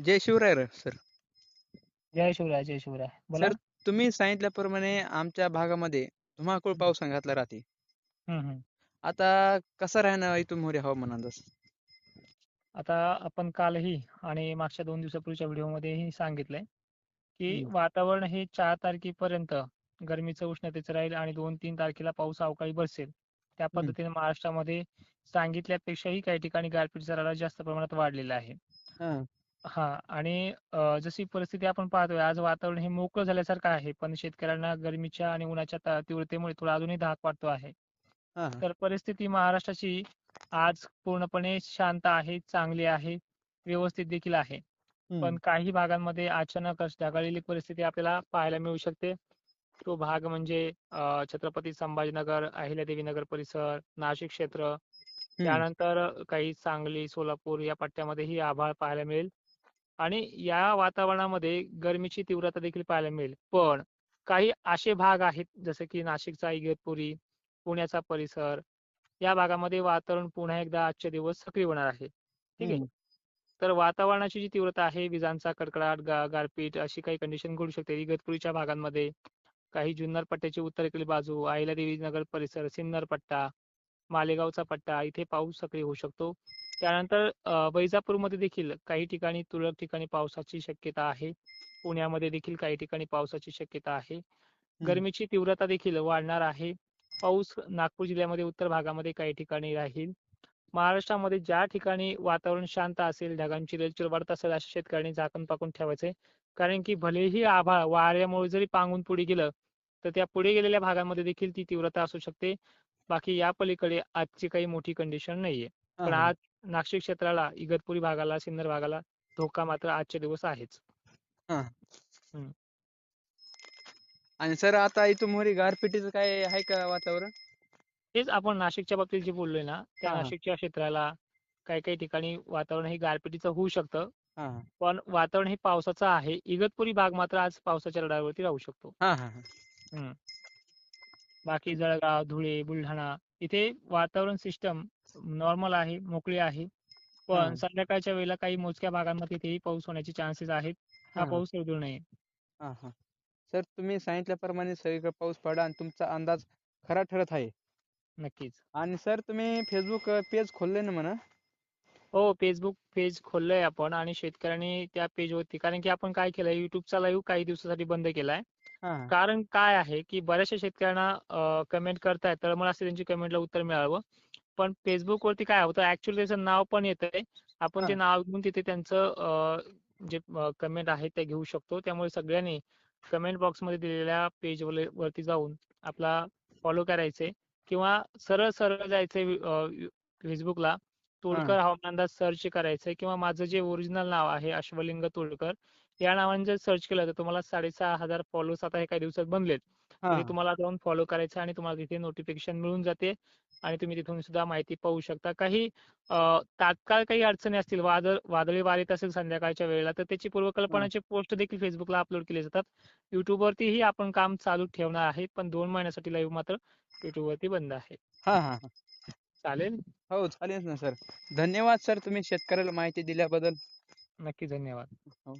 जय शिवराय र सर जय शिवराय जय शिवराय. बोला. सर तुम्ही सांगितल्याप्रमाणे आमच्या भागामध्ये धुमाकूळ पाऊस घातला राहते. हम्म, हम्म. आता कसा राहणार इथून मोरे हवामान अंदाज? आता आपण कालही आणि मागच्या दोन दिवसापूर्वीच्या व्हिडिओमध्येही सांगितलंय की हम्म. वातावरण हे चार तारखेपर्यंत गरमीचं उष्णतेचं राहील आणि दोन तीन तारखेला पाऊस अवकाळी बरसेल. त्या हम्म. पद्धतीने महाराष्ट्रामध्ये सांगितल्यापेक्षाही काही ठिकाणी गारपीटचा राडा जास्त प्रमाणात वाढलेला आहे. हा. हा आणि अं, जशी परिस्थिती आपण पाहतोय आज वातावरण हे मोकळं झाल्यासारखं आहे पण शेतकऱ्यांना गरमीच्या आणि उन्हाच्या ता- तीव्रतेमुळे थोडा अजूनही धाक वाटतो आहे. हा तर परिस्थिती महाराष्ट्राची आज पूर्णपणे शांत आहे चांगली आहे व्यवस्थित देखील आहे. पण काही भागांमध्ये अचानकच ढगाळलेली परिस्थिती आपल्याला पाहायला मिळू शकते. तो भाग म्हणजे अं, छत्रपती संभाजीनगर अहिल्यादेवी नगर परिसर नाशिक क्षेत्र. त्यानंतर काही सांगली सोलापूर या पट्ट्यामध्येही आभाळ पाहायला मिळेल. आणि या वातावरणामध्ये गरमीची तीव्रता देखील पाहायला मिळेल. पण काही असे भाग आहेत जसे की नाशिकचा इगतपुरी पुण्याचा परिसर या भागामध्ये वातावरण पुन्हा एकदा आजचे दिवस सक्रिय होणार आहे. ठीक आहे. तर वातावरणाची जी तीव्रता आहे विजांचा कडकडाट गा गारपीट अशी काही कंडिशन घडू शकते. इगतपुरीच्या भागांमध्ये काही जुन्नर पट्ट्याची उत्तरेकडील बाजू अहिल्यादेवी नगर परिसर सिन्नर पट्टा मालेगावचा पट्टा इथे पाऊस सक्रिय होऊ शकतो. त्यानंतर वैजापूरमध्ये देखील काही ठिकाणी तुरळक ठिकाणी पावसाची शक्यता आहे. पुण्यामध्ये देखील काही ठिकाणी पावसाची शक्यता आहे. गरमीची तीव्रता देखील वाढणार आहे. पाऊस नागपूर जिल्ह्यामध्ये उत्तर भागामध्ये काही ठिकाणी राहील. महाराष्ट्रामध्ये ज्या ठिकाणी वातावरण शांत असेल ढगांची रेलचेल वाढत असेल अशा शेतकऱ्यांनी झाकण पाकून ठेवायचे. कारण की भलेही आभाळ वाऱ्यामुळे जरी पांगून पुढे गेलं तर त्या पुढे गेलेल्या भागांमध्ये देखील ती तीव्रता असू शकते. बाकी या पलीकडे आजची काही मोठी कंडिशन नाहीये. पण. आज नाशिक क्षेत्राला इगतपुरी भागाला सिन्नर भागाला धोका मात्र आजचे दिवस आहेच आणि सर आता इथून मोरे गारपिटीचं काय आहे का वातावरण तेच आपण नाशिकच्या बाबतीत जे बोललोय ना त्या. नाशिकच्या क्षेत्राला काही काही ठिकाणी वातावरण हे गारपिटीचं होऊ शकतं. पण वातावरण हे पावसाचं आहे इगतपुरी भाग मात्र आज पावसाच्या रडावरती राहू शकतो. बाकी जळगाव धुळे बुलढाणा इथे वातावरण सिस्टम नॉर्मल आहे मोकळी आहे. पण संध्याकाळच्या वेळेला काही मोजक्या भागांमध्ये तेही पाऊस होण्याचे चान्सेस आहेत. हा. पाऊस येऊ नये. हा हा. सर तुम्ही सांगितल्याप्रमाणे सगळीकडे पाऊस पडा आणि तुमचा अंदाज खरा ठरत आहे. नक्कीच. आणि सर तुम्ही फेसबुक पेज खोलले ना म्हणा? हो फेसबुक पेज खोललंय आपण आणि शेतकऱ्यांनी त्या पेज वरती कारण की आपण काय केलंय युट्यूबचा लाईव्ह काही दिवसासाठी बंद केलाय. कारण काय आहे की बऱ्याचशा शेतकऱ्यांना कमेंट करतायत तर मला असं त्यांची कमेंटला उत्तर मिळावं. पण फेसबुक वरती काय होतं ऍक्च्युअली त्याचं नाव पण येतंय. आपण ते. नाव घेऊन तिथे त्यांचं जे कमेंट आहे ते घेऊ शकतो. त्यामुळे सगळ्यांनी कमेंट बॉक्समध्ये दिलेल्या पेज वरती जाऊन आपला फॉलो करायचे किंवा सरळ सरळ जायचंय फेसबुकला तोडकर हवामान अंदाज सर्च करायचंय किंवा माझं जे ओरिजिनल नाव आहे अश्वलिंग तोडकर या नावाने जर सर्च केलं तर तुम्हाला साडेसहा हजार फॉलोअर्स आता हे काही दिवसात बनलेत. तिथे तुम्हाला जाऊन फॉलो करायचं आणि तुम्हाला तिथे नोटिफिकेशन मिळून जाते आणि तुम्ही तिथून सुद्धा माहिती पाहू शकता. काही तात्काळ काही अडचणी असतील वादळ वादळी वार येत असेल संध्याकाळच्या वेळेला तर त्याची पूर्वकल्पनाचे पोस्ट देखील फेसबुकला अपलोड केले जातात. YouTube वरतीही आपण काम चालू ठेवणार आहे पण दोन महिन्यासाठी लाईव्ह मात्र YouTube वरती बंद आहे. चालेल? हो चालेल ना सर. धन्यवाद सर तुम्ही शेतकऱ्याला माहिती दिल्याबद्दल. नक्की धन्यवाद. हो.